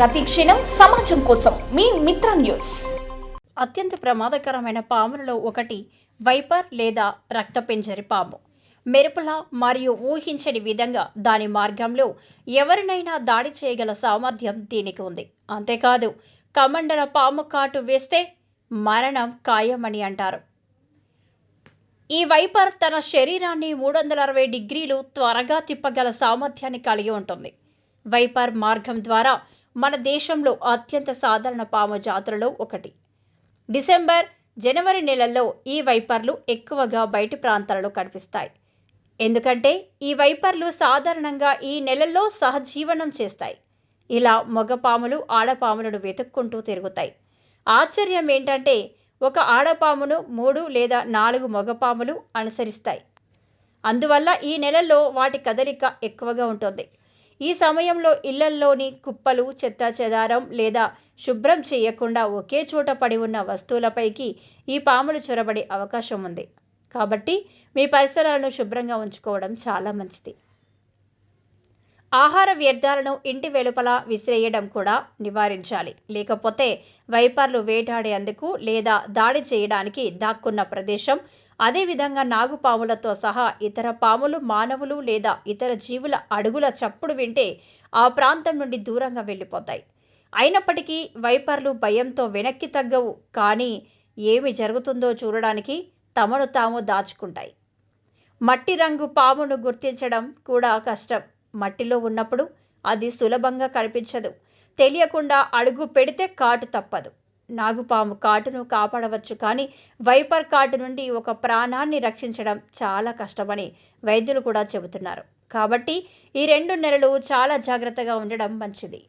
ప్రతిక్షణం సమాజం కోసం మీ మిత్ర న్యూస్. అత్యంత ప్రమాదకరమైన పాములలో ఒకటి వైపర్ లేదా రక్తపింజరి పాము. మెరుపుల మరియు ఊహించని విధంగా దాని మార్గంలో ఎవరినైనా దాడి చేయగల సామర్థ్యం దీనికి ఉంది. అంతేకాదు కమండల పాము కాటు వేస్తే మరణం ఖాయమని అంటారు. ఈ వైపర్ తన శరీరాన్ని మూడు వందల అరవై డిగ్రీలు త్వరగా తిప్పగల సామర్థ్యాన్ని కలిగి ఉంటుంది. వైపర్ మార్గం ద్వారా మన దేశంలో అత్యంత సాధారణ పాము జాతులలో ఒకటి. డిసెంబర్ జనవరి నెలల్లో ఈ వైపర్లు ఎక్కువగా బయటి ప్రాంతాలలో కనిపిస్తాయి. ఎందుకంటే ఈ వైపర్లు సాధారణంగా ఈ నెలల్లో సహజీవనం చేస్తాయి. ఇలా మగపాములు ఆడపాములను వెతుక్కుంటూ తిరుగుతాయి. ఆశ్చర్యం ఏంటంటే ఒక ఆడపామును మూడు లేదా నాలుగు మగపాములు అనుసరిస్తాయి. అందువల్ల ఈ నెలల్లో వాటి కదలిక ఎక్కువగా ఉంటుంది. ఈ సమయంలో ఇళ్ళల్లోని కుప్పలు చెత్త చెదారం లేదా శుభ్రం చేయకుండా ఒకే చోట పడి ఉన్న వస్తువులపైకి ఈ పాములు చొరబడే అవకాశం ఉంది. కాబట్టి మీ పరిసరాలను శుభ్రంగా ఉంచుకోవడం చాలా మంచిది. ఆహార వ్యర్థాలను ఇంటి వెలుపల విసిరేయడం కూడా నివారించాలి. లేకపోతే వైపర్లు వేటాడేందుకు లేదా దాడి చేయడానికి దాక్కున్న ప్రదేశం అదేవిధంగా నాగుపాములతో సహా ఇతర పాములు మానవులు లేదా ఇతర జీవుల అడుగుల చప్పుడు వింటే ఆ ప్రాంతం నుండి దూరంగా వెళ్ళిపోతాయి. అయినప్పటికీ వైపర్లు భయంతో వెనక్కి తగ్గవు. కానీ ఏమి జరుగుతుందో చూడడానికి తమను తాము దాచుకుంటాయి. మట్టి రంగు పామును గుర్తించడం కూడా కష్టం. మట్టిలో ఉన్నప్పుడు అది సులభంగా కనిపించదు. తెలియకుండా అడుగు పెడితే కాటు తప్పదు. నాగుపాము కాటును కాపాడవచ్చు కానీ వైపర్ కాటు నుండి ఒక ప్రాణాన్ని రక్షించడం చాలా కష్టమని వైద్యులు కూడా చెబుతున్నారు. కాబట్టి ఈ రెండు నెలలు చాలా జాగ్రత్తగా ఉండడం మంచిది.